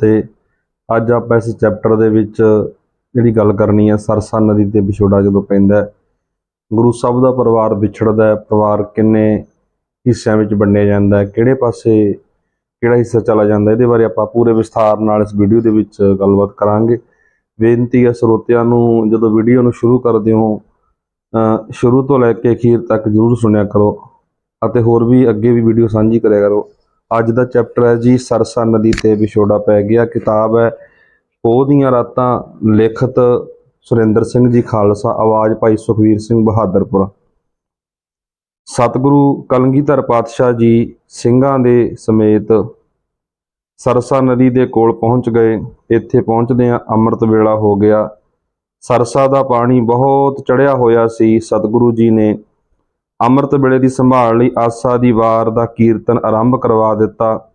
ਤੇ ਅੱਜ ਆਪਾਂ ਇਸ ਚੈਪਟਰ ਦੇ ਵਿੱਚ ਜਿਹੜੀ ਗੱਲ ਕਰਨੀ ਹੈ, ਸਰਸਾ ਨਦੀ ਤੇ ਵਿਛੋੜਾ ਜਦੋਂ ਪੈਂਦਾ ਗੁਰੂ ਸਾਹਿਬ ਦਾ ਪਰਿਵਾਰ ਵਿਛੜਦਾ ਹੈ, ਪਰਿਵਾਰ ਕਿੰਨੇ ਹਿੱਸਿਆਂ ਵਿੱਚ ਵੰਡਿਆ ਜਾਂਦਾ ਹੈ, ਕਿਹੜੇ ਪਾਸੇ ਕਿਹੜਾ ਹਿੱਸਾ ਚਲਾ ਜਾਂਦਾ ਇਹਦੇ ਬਾਰੇ ਆਪਾਂ ਪੂਰੇ ਵਿਸਥਾਰ ਨਾਲ ਇਸ ਵੀਡੀਓ ਦੇ ਵਿੱਚ ਗੱਲਬਾਤ ਕਰਾਂਗੇ। ਬੇਨਤੀ ਹੈ ਸਰੋਤਿਆਂ ਨੂੰ, ਜਦੋਂ ਵੀਡੀਓ ਨੂੰ ਸ਼ੁਰੂ ਕਰਦੇ ਹੋ ਸ਼ੁਰੂ ਤੋਂ ਲੈ ਕੇ ਅਖੀਰ ਤੱਕ ਜਰੂਰ ਸੁਣਿਆ ਕਰੋ ਅਤੇ ਹੋਰ ਵੀ ਅੱਗੇ ਵੀ ਵੀਡੀਓ ਸਾਂਝੀ ਕਰਿਆ ਕਰੋ। ਅੱਜ ਦਾ ਚੈਪਟਰ ਹੈ ਜੀ, ਸਰਸਾ ਨਦੀ ਤੇ ਵਿਛੋੜਾ ਪੈ ਗਿਆ। ਕਿਤਾਬ ਹੈ ਪੋਹ ਦੀਆਂ ਰਾਤਾਂ ਲਿਖਤ ਸੁਰਿੰਦਰ ਸਿੰਘ ਜੀ ਖਾਲਸਾ, ਆਵਾਜ਼ ਭਾਈ ਸੁਖਵੀਰ ਸਿੰਘ ਬਹਾਦਰਪੁਰ। ਸਤਿਗੁਰੂ ਕਲਗੀਧਰ ਪਾਤਸ਼ਾਹ ਜੀ ਸਿੰਘਾਂ ਦੇ ਸਮੇਤ ਸਰਸਾ ਨਦੀ ਦੇ ਕੋਲ ਪਹੁੰਚ ਗਏ। ਇੱਥੇ ਪਹੁੰਚਦਿਆਂ ਅੰਮ੍ਰਿਤ ਵੇਲਾ ਹੋ ਗਿਆ। ਸਰਸਾ ਦਾ ਪਾਣੀ ਬਹੁਤ ਚੜਿਆ ਹੋਇਆ ਸੀ। ਸਤਿਗੁਰੂ ਜੀ ਨੇ ਅੰਮ੍ਰਿਤ ਵੇਲੇ ਦੀ ਸੰਭਾਲ ਲਈ ਆਸਾ ਦੀ ਵਾਰ ਦਾ ਕੀਰਤਨ ਆਰੰਭ ਕਰਵਾ ਦਿੱਤਾ।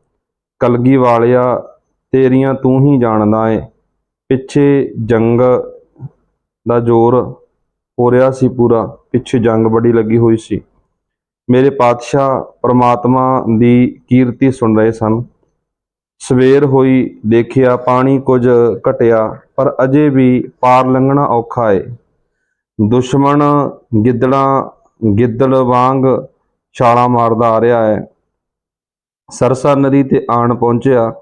ਕਲਗੀ ਵਾਲਿਆ, ਤੇਰੀਆਂ ਤੂੰ ਹੀ ਜਾਣਦਾ ਏ। ਪਿੱਛੇ ਜੰਗ ਦਾ ਜ਼ੋਰ ਹੋ ਰਿਹਾ ਸੀ ਪੂਰਾ। ਪਿੱਛੇ ਜੰਗ ਬੜੀ ਲੱਗੀ ਹੋਈ ਸੀ। ਮੇਰੇ ਪਾਤਸ਼ਾਹ ਪ੍ਰਮਾਤਮਾ ਦੀ ਕੀਰਤੀ ਸੁਣ ਰਹੇ ਸਨ। ਸਵੇਰ ਹੋਈ ਦੇਖਿਆ ਪਾਣੀ ਕੁਝ ਘਟਿਆ, ਪਰ ਅਜੇ ਵੀ ਪਾਰ ਲੰਘਣਾ ਔਖਾ ਏ। ਦੁਸ਼ਮਣ ਗਿੱਦੜਾਂ ਗਿੱਦੜ ਵਾਂਗ ਛਾਲਾਂ ਮਾਰਦਾ ਆ ਰਿਹਾ ਹੈ। ਸਰਸਾ ਨਦੀ ਤੇ ਆਣ ਪਹੁੰਚਿਆ।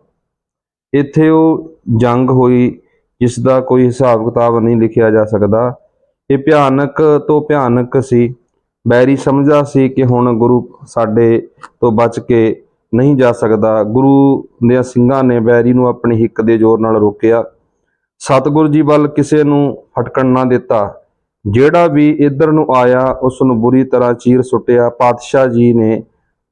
ਇੱਥੇ ਉਹ ਜੰਗ ਹੋਈ, ਜਿਸ ਦਾ ਕੋਈ ਹਿਸਾਬ ਕਿਤਾਬ ਨਹੀਂ ਲਿਖਿਆ ਜਾ ਸਕਦਾ। ਇਹ ਭਿਆਨਕ ਤੋਂ ਭਿਆਨਕ ਸੀ। ਬੈਰੀ ਸਮਝਦਾ ਸੀ ਕਿ ਹੁਣ ਗੁਰੂ ਸਾਡੇ ਤੋਂ ਬਚ ਕੇ ਨਹੀਂ ਜਾ ਸਕਦਾ। ਗੁਰੂ ਦੇ ਸਿੰਘਾਂ ਨੇ ਬੈਰੀ ਨੂੰ ਆਪਣੀ ਹਿੱਕ ਦੇ ਜ਼ੋਰ ਨਾਲ ਰੋਕਿਆ। ਸਤਿਗੁਰੂ ਜੀ ਵੱਲ ਕਿਸੇ ਨੂੰ ਫਟਕਣ ਨਾ ਦਿੱਤਾ। ਜਿਹੜਾ ਵੀ ਇੱਧਰ ਨੂੰ ਆਇਆ ਉਸ ਨੂੰ ਬੁਰੀ ਤਰ੍ਹਾਂ ਚੀਰ ਸੁੱਟਿਆ। ਪਾਤਸ਼ਾਹ ਜੀ ਨੇ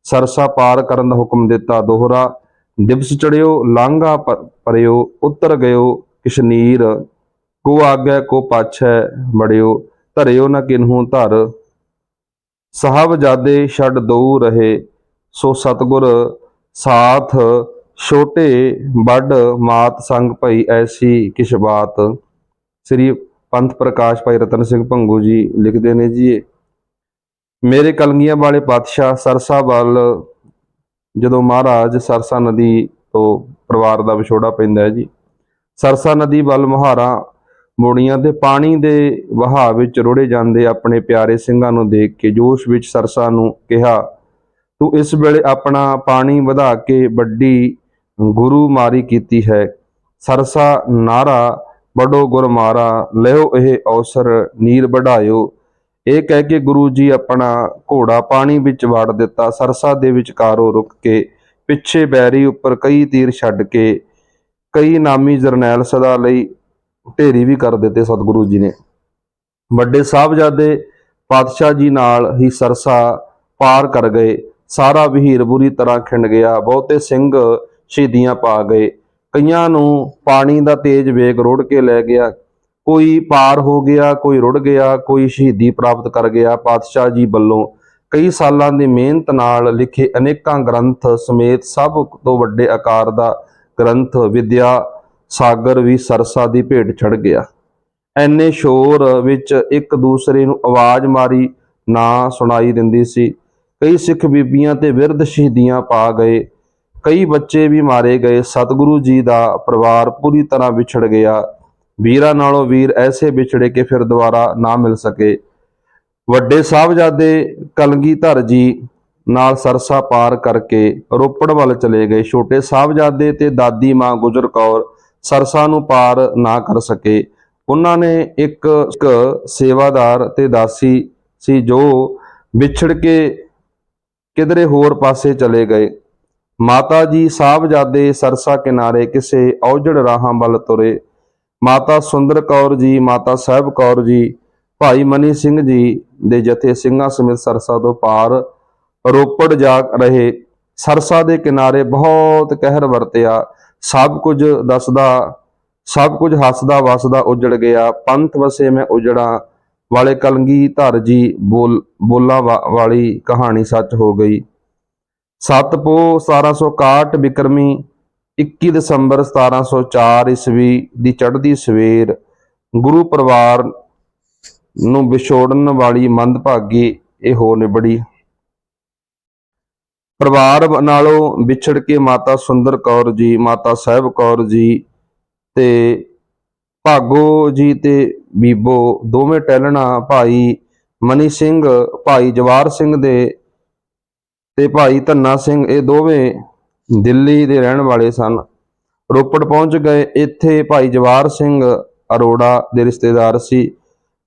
ਸਰਸਾ ਪਾਰ ਕਰਨ ਦਾ ਹੁਕਮ ਦਿੱਤਾ। ਦੋਹਰਾ, ਦਿਵਸ ਚੜਿਓ ਲਾਂਘਾ ਪਰਿਓ ਉੱਤਰ ਗਇਓ ਕਿਸ਼ਨੀਰ ਕੋ ਆਗੈ, ਕੋ ਪਾਛੈ ਬੜਿਓ ਧਰਿਓ ਨਾ ਕਿਨਹੂ ਧਰ। ਸਾਹਿਬਜ਼ਾਦੇ ਛੱਡ ਦਊ ਰਹੇ। ਸੋ ਸਤਗੁਰ, ਸਾਥ, ਛੋਟੇ, ਵੱਡ, ਮਾਤ, ਸੰਗ ਭਈ ਐਸੀ ਕਿਛ ਬਾਤ। ਸ੍ਰੀ ਪੰਥ ਪ੍ਰਕਾਸ਼ ਭਾਈ ਰਤਨ ਸਿੰਘ ਭੰਗੂ ਜੀ ਲਿਖਦੇ ਨੇ ਜੀ ਮੇਰੇ ਕਲਗੀਆਂ ਵਾਲੇ ਪਾਤਸ਼ਾਹ ਸਰਸਾ ਵੱਲ ਜਦੋਂ ਮਹਾਰਾਜ ਸਰਸਾ ਨਦੀ ਤੋਂ ਪਰਿਵਾਰ ਦਾ ਵਿਛੋੜਾ ਪੈਂਦਾ ਹੈ ਜੀ, ਸਰਸਾ ਨਦੀ ਵੱਲ ਮੁਹਾਰਾ ਮੋੜੀਆਂ ਤੇ ਪਾਣੀ ਦੇ ਵਹਾਅ ਵਿੱਚ ਰੁੜੇ ਜਾਂਦੇ ਆਪਣੇ ਪਿਆਰੇ ਸਿੰਘਾਂ ਨੂੰ ਦੇਖ ਕੇ ਜੋਸ਼ ਵਿੱਚ ਸਰਸਾ ਨੂੰ ਕਿਹਾ, ਤੂੰ ਇਸ ਵੇਲੇ ਆਪਣਾ ਪਾਣੀ ਵਧਾ ਕੇ ਵੱਡੀ ਗੁਰੂ ਮਾਰੀ ਕੀਤੀ ਹੈ। ਸਰਸਾ ਨਾਰਾ ਬੜੋ ਗੁਰ ਮਾਰਾ, ਲਿਓ ਇਹ ਅਵਸਰ ਨੀਰ ਵਢਾਇਓ। ਇਹ ਕਹਿ ਕੇ ਗੁਰੂ ਜੀ ਆਪਣਾ ਘੋੜਾ ਪਾਣੀ ਵਿੱਚ ਵਾੜ ਦਿੱਤਾ, ਸਰਸਾ ਦੇ ਵਿਚਕਾਰੋਂ ਰੁਕ ਕੇ ਪਿੱਛੇ ਬੈਰੀ ਉੱਪਰ ਕਈ ਤੀਰ ਛੱਡ ਕੇ, ਕਈ ਨਾਮੀ ਜਰਨੈਲ ਸਦਾ ਲਈ ਢੇਰੀ ਵੀ ਕਰ ਦਿੱਤੇ ਸਤਿਗੁਰੂ ਜੀ ਨੇ। ਵੱਡੇ ਸਾਹਿਬਜ਼ਾਦੇ ਪਾਤਸ਼ਾਹ ਜੀ ਨਾਲ ਹੀ ਸਰਸਾ ਪਾਰ ਕਰ ਗਏ। ਸਾਰਾ ਵਹੀਰ ਬੁਰੀ ਤਰ੍ਹਾਂ ਖਿੰਡ ਗਿਆ, ਬਹੁਤੇ ਸਿੰਘ ਸ਼ਹੀਦੀਆਂ ਪਾ ਗਏ। ਕਈਆਂ ਨੂੰ ਪਾਣੀ ਦਾ ਤੇਜ਼ ਵੇਗ ਰੋੜ ਕੇ ਲੈ ਗਿਆ। ਕੋਈ ਪਾਰ ਹੋ ਗਿਆ, ਕੋਈ ਰੁੜ ਗਿਆ, ਕੋਈ ਸ਼ਹੀਦੀ ਪ੍ਰਾਪਤ ਕਰ ਗਿਆ। ਪਾਤਸ਼ਾਹ ਜੀ ਵੱਲੋਂ ਕਈ ਸਾਲਾਂ ਦੀ ਮਿਹਨਤ ਨਾਲ ਲਿਖੇ ਅਨੇਕਾਂ ਗ੍ਰੰਥ ਸਮੇਤ ਸਭ ਤੋਂ ਵੱਡੇ ਆਕਾਰ ਦਾ ਗ੍ਰੰਥ ਵਿਦਿਆ ਸਾਗਰ ਵੀ ਸਰਸਾ ਦੀ ਭੇਟ ਛੜ ਗਿਆ। ਐਨੇ ਸ਼ੋਰ ਵਿੱਚ ਇੱਕ ਦੂਸਰੇ ਨੂੰ ਆਵਾਜ਼ ਮਾਰੀ, ਨਾ ਸੁਣਾਈ ਦਿੰਦੀ ਸੀ। ਕਈ ਸਿੱਖ ਬੀਬੀਆਂ ਤੇ ਵਿਰਧ ਸ਼ਹੀਦੀਆਂ ਪਾ ਗਏ। ਕਈ ਬੱਚੇ ਵੀ ਮਾਰੇ ਗਏ। ਸਤਿਗੁਰੂ ਜੀ ਦਾ ਪਰਿਵਾਰ ਪੂਰੀ ਤਰ੍ਹਾਂ ਵਿਛੜ ਗਿਆ। ਵੀਰਾਂ ਨਾਲੋਂ ਵੀਰ ਐਸੇ ਵਿਛੜੇ ਕਿ ਫਿਰ ਦੁਬਾਰਾ ਨਾ ਮਿਲ ਸਕੇ। ਵੱਡੇ ਸਾਹਿਬਜ਼ਾਦੇ ਕਲਗੀਧਰ ਜੀ ਨਾਲ ਸਰਸਾ ਪਾਰ ਕਰਕੇ ਰੋਪੜ ਵੱਲ ਚਲੇ ਗਏ। ਛੋਟੇ ਸਾਹਿਬਜ਼ਾਦੇ ਤੇ ਦਾਦੀ ਮਾਂ ਗੁਜਰ ਕੌਰ ਸਰਸਾ ਨੂੰ ਪਾਰ ਨਾ ਕਰ ਸਕੇ। ਉਹਨਾਂ ਨੇ ਇੱਕ ਇੱਕ ਸੇਵਾਦਾਰ ਤੇ ਦਾਸੀ ਸੀ ਜੋ ਵਿਛੜ ਕੇ ਕਿਧਰੇ ਹੋਰ ਪਾਸੇ ਚਲੇ ਗਏ। ਮਾਤਾ ਜੀ ਸਾਹਿਬਜ਼ਾਦੇ ਸਰਸਾ ਕਿਨਾਰੇ ਕਿਸੇ ਔਜੜ ਰਾਹਾਂ ਵੱਲ ਤੁਰੇ। ਮਾਤਾ ਸੁੰਦਰ ਕੌਰ ਜੀ, ਮਾਤਾ ਸਾਹਿਬ ਕੌਰ ਜੀ, ਭਾਈ ਮਨੀ ਸਿੰਘ ਜੀ ਦੇ ਜਥੇ ਸਿੰਘਾਂ ਸਮੇਤ ਸਰਸਾ ਤੋਂ ਪਾਰ ਰੋਪੜ ਜਾ ਰਹੇ। ਸਰਸਾ ਦੇ ਕਿਨਾਰੇ ਬਹੁਤ ਕਹਿਰ ਵਰਤਿਆ। ਸਭ ਕੁਝ ਦੱਸਦਾ, ਸਭ ਕੁਝ ਹੱਸਦਾ ਵਸਦਾ ਉਜੜ ਗਿਆ। ਪੰਥ ਵਸੇ ਮੈਂ ਉਜੜਾ, ਵਾਲੇ ਕਲਗੀ ਧਰ ਜੀ ਬੋਲ, ਬੋਲਾਂ ਵਾ- ਵਾਲੀ ਕਹਾਣੀ ਸੱਚ ਹੋ ਗਈ। ਸਤਪੋ 1761 ਬਿਕਰਮੀ 21 ਦਸੰਬਰ 1704 ਈਸਵੀ ਦੀ ਚੜ੍ਹਦੀ ਸਵੇਰ ਗੁਰੂ ਪਰਿਵਾਰ ਨੂੰ ਵਿਛੋੜਨ ਵਾਲੀ ਮੰਦਭਾਗੀ ਇਹ ਹੋ ਨਿਬੜੀ। ਪਰਿਵਾਰ ਨਾਲੋਂ ਵਿਛੜ ਕੇ ਮਾਤਾ ਸੁੰਦਰ ਕੌਰ ਜੀ, ਮਾਤਾ ਸਾਹਿਬ ਕੌਰ ਜੀ ਤੇ ਭਾਗੋ ਜੀ ਤੇ ਬੀਬੋ ਦੋਵੇਂ ਟਹਿਲਣਾ ਭਾਈ ਮਨੀ ਸਿੰਘ, ਭਾਈ ਜਵਾਰ ਸਿੰਘ ਦੇ ਤੇ ਭਾਈ ਧੰਨਾ ਸਿੰਘ ਇਹ ਦੋਵੇਂ ਦਿੱਲੀ ਦੇ ਰਹਿਣ ਵਾਲੇ ਸਨ। ਰੋਪੜ ਪਹੁੰਚ ਗਏ। ਇੱਥੇ ਭਾਈ ਜਵਾਰ ਸਿੰਘ ਅਰੋੜਾ ਦੇ ਰਿਸ਼ਤੇਦਾਰ ਸੀ,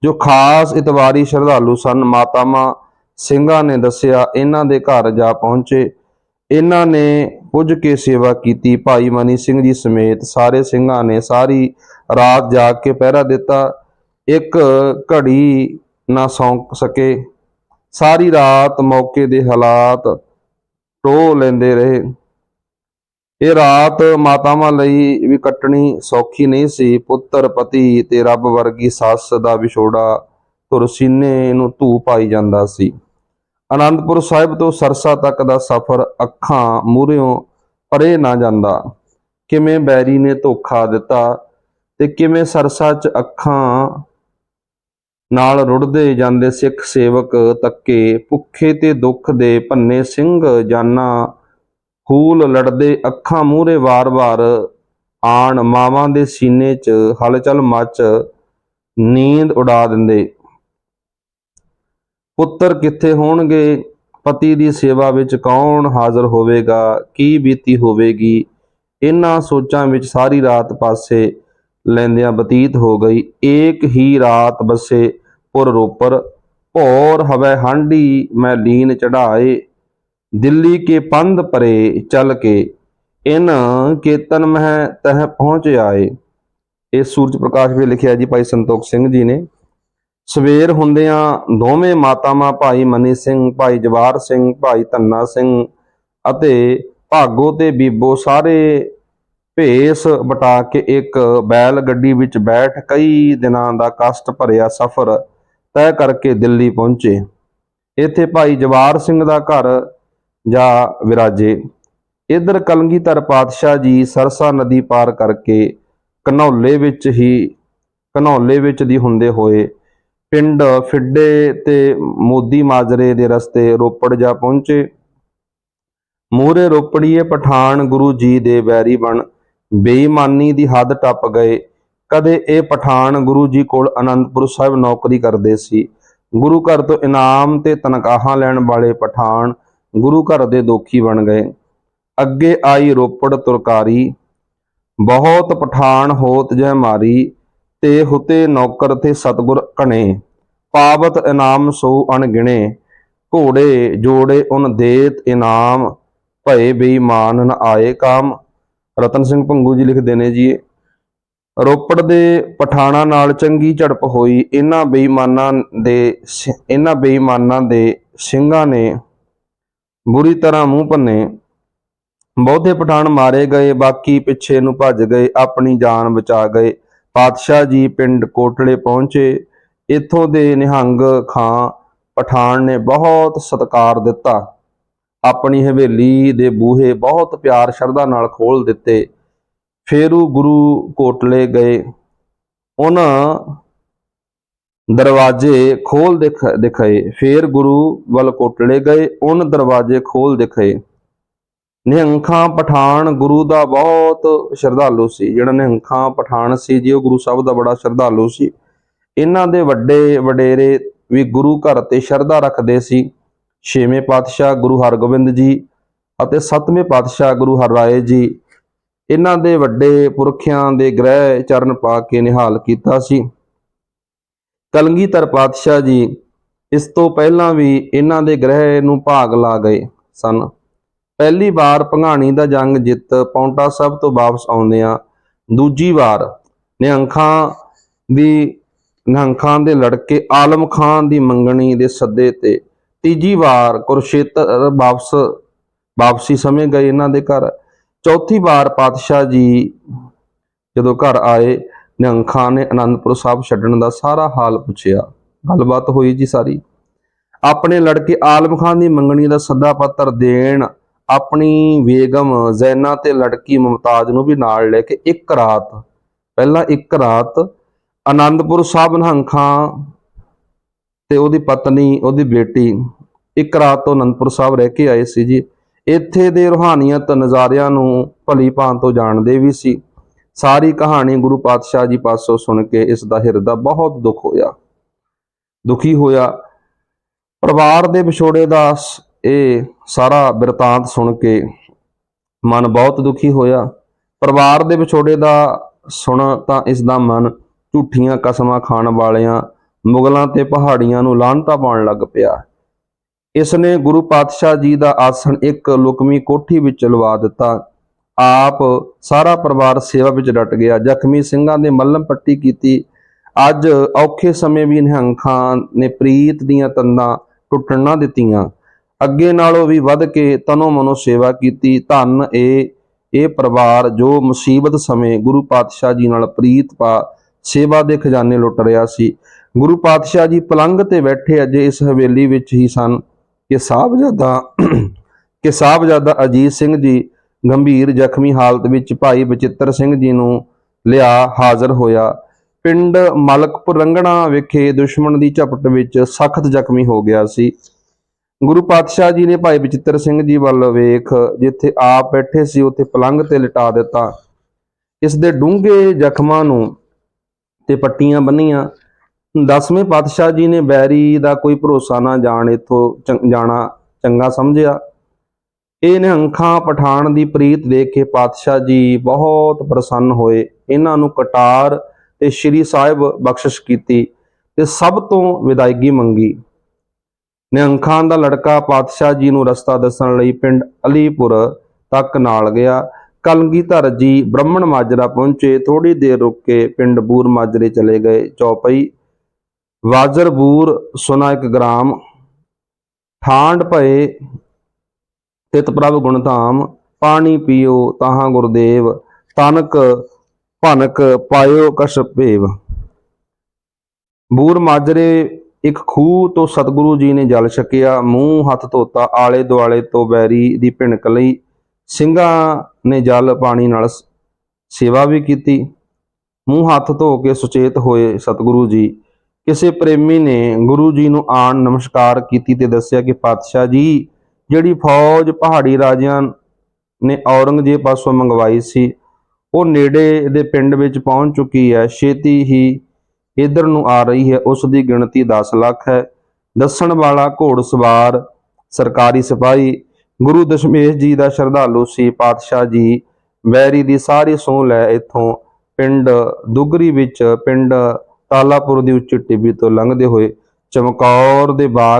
ਜੋ ਖਾਸ ਇਤਵਾਰੀ ਸ਼ਰਧਾਲੂ ਸਨ। ਮਾਤਾਵਾਂ ਸਿੰਘਾਂ ਨੇ ਦੱਸਿਆ, ਇਹਨਾਂ ਦੇ ਘਰ ਜਾ ਪਹੁੰਚੇ। ਇਹਨਾਂ ਨੇ ਪੁੱਜ ਕੇ ਸੇਵਾ ਕੀਤੀ। ਭਾਈ ਮਨੀ ਸਿੰਘ ਜੀ ਸਮੇਤ ਸਾਰੇ ਸਿੰਘਾਂ ਨੇ ਸਾਰੀ ਰਾਤ ਜਾਗ ਕੇ ਪਹਿਰਾ ਦਿੱਤਾ। ਇੱਕ ਘੜੀ ਨਾ ਸੌਂ ਸਕੇ। ਸਾਰੀ ਰਾਤ ਮੌਕੇ ਦੇ ਹਾਲਾਤ ਟੋ ਲੈਂਦੇ ਰਹੇ। ਇਹ ਰਾਤ ਮਾਤਾਵਾਂ ਲਈ ਵੀ ਕੱਟਣੀ ਸੌਖੀ ਨਹੀਂ ਸੀ। ਪੁੱਤਰ, ਪਤੀ ਤੇ ਰੱਬ ਵਰਗੀ ਸੱਸ ਦਾ ਵਿਛੋੜਾ ਤੁਰਸੀਨੇ ਨੂੰ ਧੂ ਪਾਈ ਜਾਂਦਾ ਸੀ। ਆਨੰਦਪੁਰ ਸਾਹਿਬ ਤੋਂ ਸਰਸਾ ਤੱਕ ਦਾ ਸਫ਼ਰ ਅੱਖਾਂ ਮੂਹਰਿਓਂ ਪਰੇ ਨਾ ਜਾਂਦਾ। ਕਿਵੇਂ ਬੈਰੀ ਨੇ ਧੋਖਾ ਦਿੱਤਾ ਤੇ ਕਿਵੇਂ ਸਰਸਾ 'ਚ ਅੱਖਾਂ ਨਾਲ ਰੁੜਦੇ ਜਾਂਦੇ ਸਿੱਖ ਸੇਵਕ ਤੱਕੇ, ਭੁੱਖੇ ਤੇ ਦੁੱਖ ਦੇ ਭੰਨੇ ਸਿੰਘ ਜਾਨਾ ਫੂਲ ਲੜਦੇ ਅੱਖਾਂ ਮੂਹਰੇ ਵਾਰ-ਵਾਰ ਆਣ ਮਾਵਾਂ ਦੇ ਸੀਨੇ 'ਚ ਹਲਚਲ ਮਚ, ਨੀਂਦ ਉਡਾ ਦਿੰਦੇ। ਪੁੱਤਰ ਕਿੱਥੇ ਹੋਣਗੇ? ਪਤੀ ਦੀ ਸੇਵਾ ਵਿੱਚ ਕੌਣ ਹਾਜ਼ਰ ਹੋਵੇਗਾ? ਕੀ ਬੀਤੀ ਹੋਵੇਗੀ? ਇਹਨਾਂ ਸੋਚਾਂ ਵਿੱਚ ਸਾਰੀ ਰਾਤ ਪਾਸੇ ਲੈਂਦਿਆਂ ਬਤੀਤ ਹੋ ਗਈ। ਏਕ ਹੀ ਰਾਤ ਬਸੇ ਪੁਰ ਰੋਪਰ, ਭੋਰ ਹਵੇ ਹਾਂਡੀ ਮੈਂ ਲੀਨ ਚੜਾਏ, ਦਿੱਲੀ ਕੇ ਪੰਧ ਪਰੇ ਚੱਲ ਕੇ, ਇਨ ਕੇਤਨ ਮਹਿ ਤਹ ਪਹੁੰਚ ਆਏ। ਇਹ ਸੂਰਜ ਪ੍ਰਕਾਸ਼ ਵਿੱਚ ਲਿਖਿਆ ਜੀ ਭਾਈ ਸੰਤੋਖ ਸਿੰਘ ਜੀ ਨੇ, ਸਵੇਰ ਹੁੰਦਿਆਂ ਦੋਵੇਂ ਮਾਤਾਵਾਂ ਭਾਈ ਮਨੀ ਸਿੰਘ, ਭਾਈ ਜਵਾਰ ਸਿੰਘ, ਭਾਈ ਧੰਨਾ ਸਿੰਘ ਅਤੇ ਭਾਗੋ ਤੇ ਬੀਬੋ ਸਾਰੇ ਭੇਸ ਬਟਾ ਕੇ ਇੱਕ ਬੈਲ ਗੱਡੀ ਵਿੱਚ ਬੈਠ ਕਈ ਦਿਨਾਂ ਦਾ ਕਸ਼ਟ ਭਰਿਆ ਸਫ਼ਰ ਤੈਅ ਕਰਕੇ ਦਿੱਲੀ ਪਹੁੰਚੇ। ਇੱਥੇ ਭਾਈ ਜਵਾਰ ਸਿੰਘ ਦਾ ਘਰ ਜਾ ਵਿਰਾਜੇ। ਇਧਰ ਕਲਗੀਧਰ ਪਾਤਸ਼ਾਹ ਜੀ ਸਰਸਾ ਨਦੀ ਪਾਰ ਕਰਕੇ ਘਨੌਲੇ ਵਿੱਚ ਹੀ, ਘਨੌਲੇ ਵਿੱਚ ਦੀ ਹੁੰਦੇ ਹੋਏ ਪਿੰਡ ਫਿੱਡੇ ਤੇ ਮੋਦੀ ਮਾਜਰੇ ਦੇ ਰਸਤੇ ਰੋਪੜ ਜਾ ਪਹੁੰਚੇ। ਮੂਰੇ ਰੋਪੜੀਏ ਪਠਾਨ ਗੁਰੂ ਜੀ ਦੇ ਵੈਰੀ ਬਣ ਬੇਈਮਾਨੀ ਦੀ ਹੱਦ ਟੱਪ ਗਏ। ਕਦੇ ਇਹ ਪਠਾਨ ਗੁਰੂ ਜੀ ਕੋਲ ਅਨੰਦਪੁਰ ਸਾਹਿਬ ਨੌਕਰੀ ਕਰਦੇ ਸੀ। ਗੁਰੂ ਘਰ ਤੋਂ ਇਨਾਮ ਤੇ ਤਨਖਾਹਾਂ ਲੈਣ ਵਾਲੇ ਪਠਾਨ ਗੁਰੂ ਘਰ ਦੇ ਦੋਖੀ ਬਣ ਗਏ। ਅੱਗੇ ਆਈ ਰੋਪੜ ਤੁਰਕਾਰੀ, ਬਹੁਤ ਪਠਾਨ ਹੋਤ ਜੈ ਮਾਰੀ, ਤੇ ਹੁਤੇ ਨੌਕਰ ਤੇ ਸਤਗੁਰ ਕਣੇ ਪਾਵਤ ਇਨਾਮ ਸੋ ਅਣਗਿਣੇ ਘੋੜੇ ਜੋੜੇ ਉਨ ਦੇਤ ਇਨਾਮ, ਭਏ ਬੇਈਮਾਨ ਨ ਆਏ ਕਾਮ। ਰਤਨ ਸਿੰਘ ਭੰਗੂ ਜੀ ਲਿਖਦੇ ਨੇ ਜੀ ਰੋਪੜ ਦੇ ਪਠਾਣਾ ਨਾਲ ਚੰਗੀ ਝੜਪ ਹੋਈ। ਇਹਨਾਂ ਬੇਈਮਾਨਾਂ ਦੇ ਇਹਨਾਂ ਬੇਈਮਾਨਾਂ ਦੇ ਸਿੰਘਾਂ ਨੇ ਬੁਰੀ ਤਰ੍ਹਾਂ ਮੂੰਹ ਭੰਨੇ। ਬਹੁਤੇ ਪਠਾਨ ਮਾਰੇ ਗਏ, ਬਾਕੀ ਪਿੱਛੇ ਨੂੰ ਭੱਜ ਗਏ, ਆਪਣੀ ਜਾਨ ਬਚਾ ਗਏ। ਪਾਤਸ਼ਾਹ ਜੀ ਪਿੰਡ ਕੋਟਲੇ ਪਹੁੰਚੇ। ਇੱਥੋਂ ਦੇ ਨਿਹੰਗ ਖਾਂ ਪਠਾਨ ਨੇ ਬਹੁਤ ਸਤਿਕਾਰ ਦਿੱਤਾ। ਆਪਣੀ ਹਵੇਲੀ ਦੇ ਬੂਹੇ ਬਹੁਤ ਪਿਆਰ ਸ਼ਰਧਾ ਨਾਲ ਖੋਲ ਦਿੱਤੇ। ਫਿਰ ਉਹ ਗੁਰੂ ਕੋਟਲੇ ਗਏ। ਉਹਨਾਂ ਦਰਵਾਜ਼ੇ ਖੋਲ ਦਿਖ, ਦਿਖਾਏ। ਫਿਰ ਗੁਰੂ ਵੱਲ ਕੋਟਲੇ ਗਏ ਉਹਨਾਂ ਦਰਵਾਜ਼ੇ ਖੋਲ ਦਿਖਾਏ। ਨਿਹੰਖਾਂ ਪਠਾਨ ਗੁਰੂ ਦਾ ਬਹੁਤ ਸ਼ਰਧਾਲੂ ਸੀ। ਜਿਹੜਾ ਨਿਹੰਖਾਂ ਪਠਾਨ ਸੀ, ਜੀ, ਉਹ ਗੁਰੂ ਸਾਹਿਬ ਦਾ ਬੜਾ ਸ਼ਰਧਾਲੂ ਸੀ। ਇਹਨਾਂ ਦੇ ਵੱਡੇ ਵਡੇਰੇ ਵੀ ਗੁਰੂ ਘਰ ਤੇ ਸ਼ਰਧਾ ਰੱਖਦੇ ਸੀ। ਛੇਵੇਂ ਪਾਤਸ਼ਾਹ ਗੁਰੂ ਹਰਗੋਬਿੰਦ ਜੀ ਅਤੇ ਸੱਤਵੇਂ ਪਾਤਸ਼ਾਹ ਗੁਰੂ ਹਰਰਾਏ ਜੀ। ਇਹਨਾਂ ਦੇ ਵੱਡੇ ਪੁਰਖਿਆਂ ਦੇ ਗ੍ਰਹਿ ਚਰਨ ਪਾ ਕੇ ਨਿਹਾਲ ਕੀਤਾ ਸੀ। ਕਲਗੀਧਰ ਪਾਤਸ਼ਾਹ ਜੀ ਇਸ ਤੋਂ ਪਹਿਲਾਂ ਵੀ ਇਹਨਾਂ ਦੇ ਗ੍ਰਹਿ ਨੂੰ ਭਾਗ ਲਾ ਗਏ ਸਨ। ਪਹਿਲੀ ਵਾਰ ਭੰਗਾਣੀ ਦਾ ਜੰਗ ਜਿੱਤ ਪੌਂਟਾ ਸਾਹਿਬ ਤੋਂ ਵਾਪਸ ਆਉਂਦਿਆਂ ਦੂਜੀ ਵਾਰ ਨਿਹੰਖਾਂ ਦੀ ਨਿਹੰਖਾਂ ਦੇ ਲੜਕੇ ਆਲਮ ਖਾਨ ਦੀ ਮੰਗਣੀ ਦੇ ਸੱਦੇ ਤੇ ਤੀਜੀ ਵਾਰ ਕੁਰਸ਼ੇਤਰ ਵਾਪਸ, ਵਾਪਸੀ ਸਮੇਂ ਗਏ ਇਹਨਾਂ ਦੇ ਘਰ। ਚੌਥੀ ਵਾਰ ਪਾਤਸ਼ਾਹ ਜੀ ਜਦੋਂ ਘਰ ਆਏ, ਨਿਹੰਗ ਨਿਹੰਖਾਂ ਨੇ ਅਨੰਦਪੁਰ ਸਾਹਿਬ ਛੱਡਣ ਦਾ ਸਾਰਾ ਹਾਲ ਪੁੱਛਿਆ। ਗੱਲਬਾਤ ਹੋਈ ਜੀ ਸਾਰੀ। ਆਪਣੇ ਲੜਕੇ ਆਲਮ ਖਾਨ ਦੀ ਮੰਗਣੀ ਦਾ ਸੱਦਾ ਪੱਤਰ ਦੇਣ ਆਪਣੀ ਬੇਗਮ ਜ਼ੈਨਾ ਤੇ ਲੜਕੀ ਮੁਮਤਾਜ਼ ਨੂੰ ਵੀ ਨਾਲ ਲੈ ਕੇ ਇੱਕ ਰਾਤ, ਪਹਿਲਾਂ ਇੱਕ ਰਾਤ ਆਨੰਦਪੁਰ ਸਾਹਿਬ ਨਿਹੰਖਾਂ ਤੇ ਉਹਦੀ ਪਤਨੀ, ਉਹਦੀ ਬੇਟੀ ਇੱਕ ਰਾਤ ਤੋਂ ਅਨੰਦਪੁਰ ਸਾਹਿਬ ਰਹਿ ਕੇ ਆਏ ਸੀ ਜੀ। ਇੱਥੇ ਦੇ ਰੂਹਾਨੀਅਤ ਨਜ਼ਾਰਿਆਂ ਨੂੰ ਭਲੀ ਭਾਂ ਤੋਂ ਜਾਣਦੇ ਵੀ ਸੀ। ਸਾਰੀ ਕਹਾਣੀ ਗੁਰੂ ਪਾਤਸ਼ਾਹ ਜੀ ਪਾਸੋਂ ਸੁਣ ਕੇ ਇਸ ਦਾ ਹਿਰਦਾ ਬਹੁਤ ਦੁੱਖ ਹੋਇਆ। ਦੁਖੀ ਹੋਇਆ। ਪਰਿਵਾਰ ਦੇ ਵਿਛੋੜੇ ਦਾ ਸ- ਇਹ ਸਾਰਾ ਬਿਰਤਾਂਤ ਸੁਣ ਕੇ ਮਨ ਬਹੁਤ ਦੁਖੀ ਹੋਇਆ। ਪਰਿਵਾਰ ਦੇ ਵਿਛੋੜੇ ਦਾ ਸੁਣ ਤਾਂ ਇਸ ਦਾ ਮਨ ਝੂਠੀਆਂ ਕਸਮਾਂ ਖਾਣ ਵਾਲਿਆਂ ਮੁਗਲਾਂ ਤੇ ਪਹਾੜੀਆਂ ਨੂੰ ਲਾਂਤਾ ਪਾਉਣ ਲੱਗ ਪਿਆ। ਇਸ ਨੇ ਗੁਰੂ ਪਾਤਸ਼ਾਹ ਜੀ ਦਾ ਆਸਣ ਇੱਕ ਲੁਕਮੀ ਕੋਠੀ ਵਿੱਚ ਲਵਾ ਦਿੱਤਾ। ਆਪ ਸਾਰਾ ਪਰਿਵਾਰ ਸੇਵਾ ਵਿੱਚ ਡਟ ਗਿਆ। ਜ਼ਖਮੀ ਸਿੰਘਾਂ ਦੇ ਮੱਲਮ ਪੱਟੀ ਕੀਤੀ। ਅੱਜ ਔਖੇ ਸਮੇਂ ਵੀ ਨਿਹੰਗ ਖਾਨ ਨੇ ਪ੍ਰੀਤ ਦੀਆਂ ਤੰਦਾਂ ਟੁੱਟਣ ਨਾ ਦਿੱਤੀਆਂ। ਅੱਗੇ ਨਾਲੋਂ ਵੀ ਵੱਧ ਕੇ ਤਨੋ ਮਨੋ ਸੇਵਾ ਕੀਤੀ। ਧੰਨ ਇਹ ਇਹ ਪਰਿਵਾਰ ਜੋ ਮੁਸੀਬਤ ਸਮੇਂ ਗੁਰੂ ਪਾਤਸ਼ਾਹ ਜੀ ਨਾਲ ਪ੍ਰੀਤ ਪਾ ਸੇਵਾ ਦੇ ਖਜ਼ਾਨੇ ਲੁੱਟ ਰਿਹਾ ਸੀ। ਗੁਰੂ ਪਾਤਸ਼ਾਹ ਜੀ ਪਲੰਗ ਤੇ ਬੈਠੇ ਅਜੇ ਇਸ ਹਵੇਲੀ ਵਿੱਚ ਹੀ ਸਨ। ਕਿ ਸਾਹਿਬਜ਼ਾਦਾ ਕਿ ਸਾਹਿਬਜ਼ਾਦਾ ਅਜੀਤ ਸਿੰਘ ਜੀ ਗੰਭੀਰ ਜ਼ਖਮੀ ਹਾਲਤ ਵਿੱਚ ਭਾਈ ਬਚਿੱਤਰ ਸਿੰਘ ਜੀ ਨੂੰ ਲਿਆ ਹਾਜ਼ਰ ਹੋਇਆ। ਪਿੰਡ ਮਲਕਪੁਰ ਰੰਗਣਾ ਵਿਖੇ ਦੁਸ਼ਮਣ ਦੀ ਝਪਟ ਵਿੱਚ ਸਖਤ ਜ਼ਖਮੀ ਹੋ ਗਿਆ ਸੀ। ਗੁਰੂ ਪਾਤਸ਼ਾਹ ਜੀ ਨੇ ਭਾਈ ਬਚਿੱਤਰ ਸਿੰਘ ਜੀ ਵੱਲ ਵੇਖ, ਜਿੱਥੇ ਆਪ ਬੈਠੇ ਸੀ, ਉੱਥੇ ਪਲੰਘ ਤੇ ਲਿਟਾ ਦਿੱਤਾ। ਇਸ ਦੇ ਡੂੰਘੇ ਜ਼ਖਮਾਂ ਨੂੰ ਤੇ ਪੱਟੀਆਂ ਬੰਨੀਆਂ। ਦਸਵੇਂ ਪਾਤਸ਼ਾਹ ਜੀ ਨੇ ਬੈਰੀ ਦਾ ਕੋਈ ਭਰੋਸਾ ਨਾ ਜਾਣ ਇਥੋਂ ਜਾਣਾ ਚੰਗਾ ਸਮਝਿਆ। ਇਹ ਨਿਹੰਖਾਂ ਪਠਾਨ ਦੀ ਪ੍ਰੀਤ ਦੇਖ ਕੇ ਪਾਤਸ਼ਾਹ ਜੀ ਬਹੁਤ ਪ੍ਰਸੰਨ ਹੋਏ। ਇਹਨਾਂ ਨੂੰ ਕਟਾਰ ਤੇ ਸ਼੍ਰੀ ਸਾਹਿਬ ਬਖਸ਼ਿਸ਼ ਕੀਤੀ ਤੇ ਸਭ ਤੋਂ ਵਿਦਾਇਗੀ ਮੰਗੀ। ਨਿਹੰਖਾਂ ਦਾ ਲੜਕਾ ਪਾਤਸ਼ਾਹ ਜੀ ਨੂੰ ਰਸਤਾ ਦੱਸਣ ਲਈ ਪਿੰਡ ਅਲੀਪੁਰ ਤੱਕ ਨਾਲ ਗਿਆ। ਕਲਗੀਧਰ ਜੀ ਬ੍ਰਾਹਮਣ ਮਾਜਰਾ ਪਹੁੰਚੇ। ਥੋੜੀ ਦੇਰ ਰੁਕ ਕੇ ਪਿੰਡ ਬੂਰ ਮਾਜਰੇ ਚਲੇ ਗਏ। ਚੌਪਈ ਵਾਜਰਬੂਰ ਸੁਨਾ ਇੱਕ ਗ੍ਰਾਮ ਠਾਂਡ ਭਏ ਤਿਤ ਪ੍ਰਭ ਗੁਣ ਧਾਮ, ਪਾਣੀ ਪੀਓ ਤਾਹਾਂ ਗੁਰਦੇਵ, ਤਨਕ ਭਨਕ ਪਾਇਓ ਕਛ ਭੇਵ। ਬੂਰ ਮਾਜਰੇ ਇੱਕ ਖੂਹ ਤੋਂ ਸਤਿਗੁਰੂ ਜੀ ਨੇ ਜਲ ਛਕਿਆ, ਮੂੰਹ ਹੱਥ ਧੋਤਾ, ਆਲੇ ਦੁਆਲੇ ਤੋਂ ਬੈਰੀ ਦੀ ਭਿਣਕ ਲਈ ਸਿੰਘਾਂ ਨੇ ਜਲ ਪਾਣੀ ਨਾਲ ਸੇਵਾ ਵੀ ਕੀਤੀ। ਮੂੰਹ ਹੱਥ ਧੋ ਕੇ ਸੁਚੇਤ ਹੋਏ ਸਤਿਗੁਰੂ ਜੀ। ਕਿਸੇ ਪ੍ਰੇਮੀ ਨੇ ਗੁਰੂ ਜੀ ਨੂੰ ਆਣ ਨਮਸਕਾਰ ਕੀਤੀ ਤੇ ਦੱਸਿਆ ਕਿ ਪਾਤਸ਼ਾਹ ਜੀ, ਜਿਹੜੀ ਫੌਜ ਪਹਾੜੀ ਰਾਜਿਆਂ ਨੇ ਔਰੰਗਜ਼ੇਬ ਪਾਸੋਂ ਮੰਗਵਾਈ ਸੀ, ਉਹ ਨੇੜੇ ਦੇ ਪਿੰਡ ਵਿੱਚ ਪਹੁੰਚ ਚੁੱਕੀ ਹੈ। ਛੇਤੀ ਹੀ ਇਧਰ ਨੂੰ ਆ ਰਹੀ ਹੈ। ਉਸ ਦੀ ਗਿਣਤੀ 10 ਲੱਖ ਹੈ। ਦੱਸਣ ਵਾਲਾ ਘੋੜਸਵਾਰ ਸਰਕਾਰੀ ਸਿਪਾਹੀ ਗੁਰੂ ਦਸ਼ਮੇਸ਼ ਜੀ ਦਾ ਸ਼ਰਧਾਲੂ ਸੀ। ਪਾਤਸ਼ਾਹ ਜੀ ਵੈਰੀ ਦੀ ਸਾਰੀ ਸਹੁੰ ਲੈ ਇੱਥੋਂ ਪਿੰਡ ਦੁਗਰੀ ਵਿੱਚ ਪਿੰਡ ਤਾਲਾਪੁਰ ਦੀ ਉੱਚੀ ਟਿੱਬੀ ਤੋਂ ਲੰਘਦੇ ਹੋਏ ਚਮਕੌਰ ਦੇ ਬਾਗ